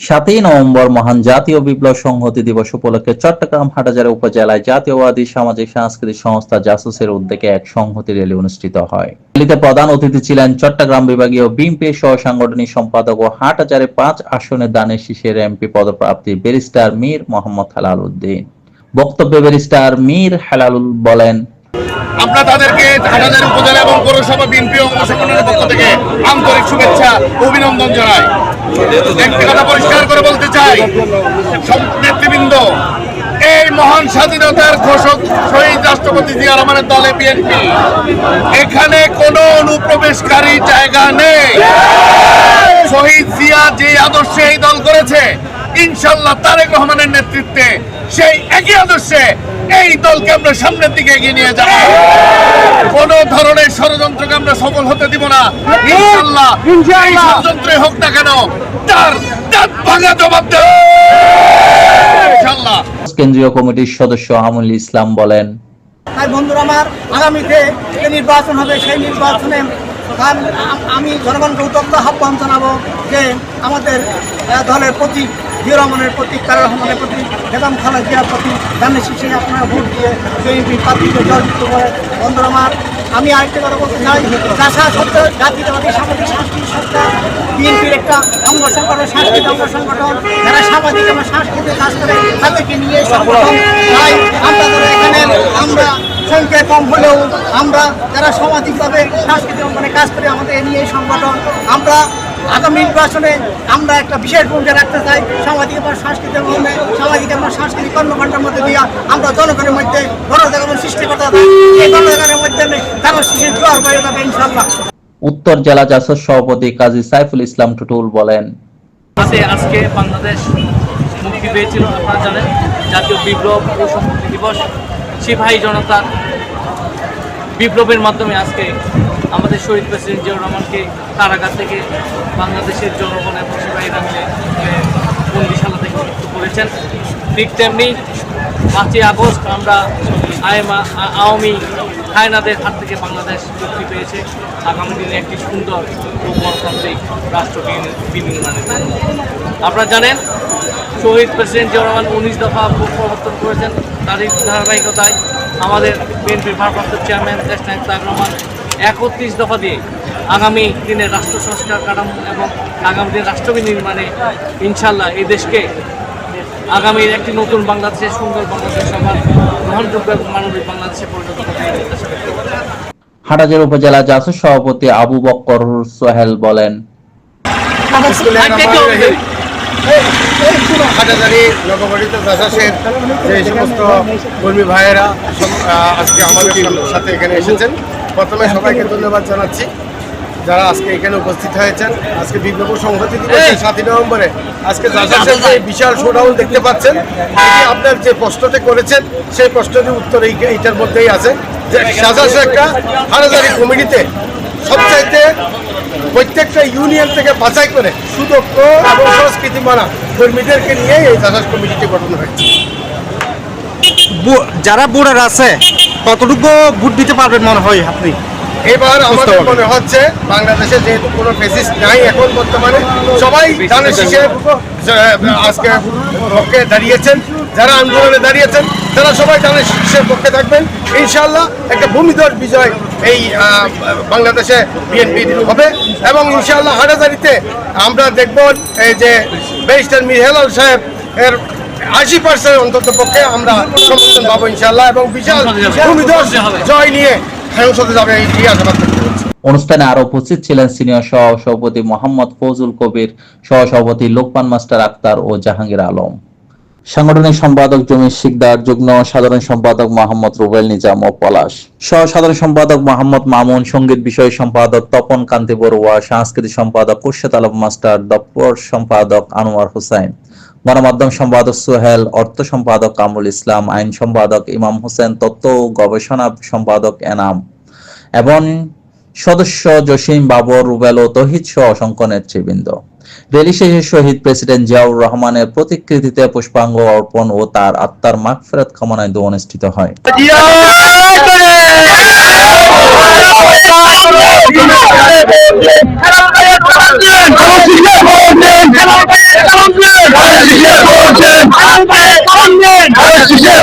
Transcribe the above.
সাতই নভেম্বর মহান জাতীয় বিপ্লব সংহতি দিবস উপলক্ষে চট্টগ্রাম হাটাজারা উপজেলায় জাতীয়বাদী সামাজিক সাংস্কৃতিক সংস্থা জাসুসের উদ্যোগে এক সংহতি র্যালি অনুষ্ঠিত হয়। র্যালিতে প্রধান অতিথি ছিলেন চট্টগ্রাম বিভাগীয় বিএনপি সহ সাংগঠনিক সম্পাদক ও হাটাজারে পাঁচ আসনে দানের শীষের এমপি পদপ্রাপ্তি ব্যারিস্টার মীর মোহাম্মদ হেলাল উদ্দিন। বক্তব্যে ব্যারিস্টার মীর হেলালুল বলেন আমরা তাদেরকে হাটাজারি উপজেলা এবং পৌরসভা বিএনপি ও সংগঠনের পক্ষ থেকে আন্তরিক শুভেচ্ছা অভিনন্দন জানাই। একটি কথা পরিষ্কার করে বলতে চাই নেতৃবৃন্দ, এই মহান স্বাধীনতার ঘোষক শহীদ রাষ্ট্রপতি জিয়া রহমানের দলে বিএনপি, এখানে কোনো অনুপ্রবেশকারী জায়গা নেই। শহীদ জিয়া যে আদর্শে এই দল করেছে, ইনশাল্লাহ তারেক রহমানের নেতৃত্বে সেই একই আদর্শে এই দলকে আমরা সামনের দিকে এগিয়ে নিয়ে যাব। কোন ধরনের ষড়যন্ত্রকে আমরা সফল হতে দিব না। ইনশাল্লাহ ষড়যন্ত্রে হোক না কেন তার দাঁত ভাঙা জবাব দেব। ইনশাল্লাহ কেন্দ্রীয় কমিটির সদস্য আমুল ইসলাম বলেন তাই বন্ধুরা আমার আগামীতে যে নির্বাচন হবে সেই নির্বাচনে আম- জনগণকে উদ্যোক্ত আহ্বান জানাব যে আমাদের দলের প্রতি, জিয়া রহমানের প্রতীক তার রহমানের প্রতীক বেগম খালা জিয়ার প্রতীক জানে শেষে আপনারা ভোট দিয়ে বিএনপি প্রার্থীকে জয়যুক্ত করে বন্ধুরা আমার আমি আরেকটা কথা বলতে চাই, চাষা সত্য জাতীয়তাবাদী সামাজিক সাংস্কৃতিক সংস্থা বিএনপির একটা অঙ্গ সংগঠন, সাংস্কৃতিক অঙ্গ সংগঠন, যারা সামাজিক এবং সাংস্কৃতিক কাজ করে, তাদেরকে নিয়ে সংগঠন, তাই আমরা এখানে, আমরা সংখ্যায় কম হলেও আমরা যারা সামাজিকভাবে সাংস্কৃতিক অঙ্গনে কাজ করি আমাদের এ নিয়ে এই সংগঠন আমরা আগামী নির্বাচনে আমরা একটা বিশেষ ভূমিকা রাখতে চাই। সামাজিক এবং সাংস্কৃতিক অঙ্গনে সামাজিক এবং সাংস্কৃতিক কর্মকাণ্ডের মধ্যে দিয়ে আমরা জনগণের মধ্যে গণজাগরণ সৃষ্টি করতে চাই এই গণজাগরণের মধ্যে তারা সৃষ্টির জোয়ার হয়ে যাবে ইনশাল্লাহ উত্তর জেলা জাসদ সভাপতি কাজী সাইফুল ইসলাম টুটুল বলেন আজকে বাংলাদেশ মুক্তি পেয়েছিল আপনারা জানেন জাতীয় বিপ্লব ও দিবস সিপাহী জনতার বিপ্লবের মাধ্যমে আজকে আমাদের শহীদ প্রেসিডেন্ট জিয়াউর রহমানকে কারাগার থেকে বাংলাদেশের জনগণ এবং সিপাহীরা মিলে বন্দিশালা থেকে মুক্ত করেছেন। ঠিক তেমনি পাঁচই আগস্ট আমরা আইএমা আওয়ামী হায়নাদের হাত থেকে বাংলাদেশ মুক্তি পেয়েছে। আগামী দিনে একটি সুন্দর ও গণতান্ত্রিক রাষ্ট্র বিনি- বিনির্মাণের জন্য। আপনারা জানেন, শহীদ প্রেসিডেন্ট জিয়া রহমান উনিশ দফা প্রবর্তন করেছেন। তারই ধারাবাহিকতায় আমাদের বিএনপির ভারপ্রাপ্ত চেয়ারম্যান দেশ নায়ক তারেক রহমান একত্রিশ দফা দিয়ে আগামী দিনে রাষ্ট্র সংস্কার কাঠামো এবং আগামী দিনে রাষ্ট্র বিনির্মাণে ইনশাল্লাহ এই দেশকে আগামীর একটি নতুন বাংলাদেশের সুন্দর বাংলাদেশ সবার গ্রহণযোগ্য এবং মানবিক বাংলাদেশে পরিণত করতে হাটাজার উপজেলা জাসদ সভাপতি আবু বক্কর সোহেল বলেন হাটাজারি নবগঠিত প্রশাসের যে সমস্ত কর্মী ভাইয়েরা আজকে আমাদের সাথে এখানে এসেছেন। প্রথমে সবাইকে ধন্যবাদ জানাচ্ছি যারা আজকে এখানে উপস্থিত হয়েছেন। আজকে বিপ্লব সংহতি দিবসের সাতই নভেম্বরে। আজকে জাসাসের যে বিশাল শোডাউন দেখতে পাচ্ছেন। আপনার যে প্রশ্নটি করেছেন, সেই প্রশ্নটির উত্তর এই এইটার মধ্যেই আছে। যে সাজাস একটা হাটাজারি কমিটিতে সবচাইতে প্রত্যেকটা ইউনিয়ন থেকে বাছাই করে সুদক্ষ এবং সংস্কৃতি মানা, কর্মীদেরকে নিয়ে এই জাহাজ কমিটিটি গঠন হয়েছে। যারা বুড়ার আছে, কতটুকু ভোট দিতে পারবেন মনে হয় আপনি? এবার আমাদের মনে হচ্ছে বাংলাদেশে যেহেতু কোনো ফেসিস নাই এখন বর্তমানে সবাই ধানের শীষের আজকে পক্ষে দাঁড়িয়েছেন যারা আন্দোলনে দাঁড়িয়েছেন তারা সবাই ধানের শীষের পক্ষে থাকবেন। ইনশাল্লাহ একটা ভূমিধর বিজয় এই বাংলাদেশে বিএনপি হবে। এবং ইনশাল্লাহ হাটাজারিতে আমরা দেখব এই যে ব্যারিস্টার মির হেলাল সাহেব এর আশি পার্সেন্ট অন্তত পক্ষে আমরা সমর্থন পাবো ইনশাল্লাহ এবং বিশাল ভূমিধর জয় নিয়ে অনুষ্ঠানে আরও উপস্থিত ছিলেন সিনিয়র সহ সভাপতি মোহাম্মদ ফৌজুল কবির সহ সভাপতি লোকমান মাস্টার আক্তার ও জাহাঙ্গীর আলম। সাংগঠনিক সম্পাদক জমির শিকদার, যুগ্ম সাধারণ সম্পাদক মোহাম্মদ রুবেল নিজাম ও পলাশ। সহ সাধারণ সম্পাদক মোহাম্মদ মামুন, সংগীত বিষয় সম্পাদক তপন কান্তি বড়ুয়া, সাংস্কৃতিক সম্পাদক কুর্শেদ আলম মাস্টার, দপ্তর সম্পাদক আনোয়ার হোসেন। গণমাধ্যম সম্পাদক সোহেল, অর্থ সম্পাদক কামরুল ইসলাম, আইন সম্পাদক ইমাম হোসেন তত্ত্ব গবেষণা সম্পাদক এনাম এবং সদস্য জসিম বাবর রুবেল ও তহিদ সহ অসংখ্য নেতৃবৃন্দ। র্যালি শেষে শহীদ প্রেসিডেন্ট জিয়াউর রহমানের প্রতিকৃতিতে পুষ্পাঙ্গ অর্পণ ও তার আত্মার মাগফিরাত কামনায় দোয়া অনুষ্ঠিত হয় জিয়া রাজশাহীর প্রাঙ্গণ আজকের এই দিনে তোমায় মনে পড়ে তোমায় মনে পড়ে আজকের এই দিনে স্বাধীনতার সুযোগ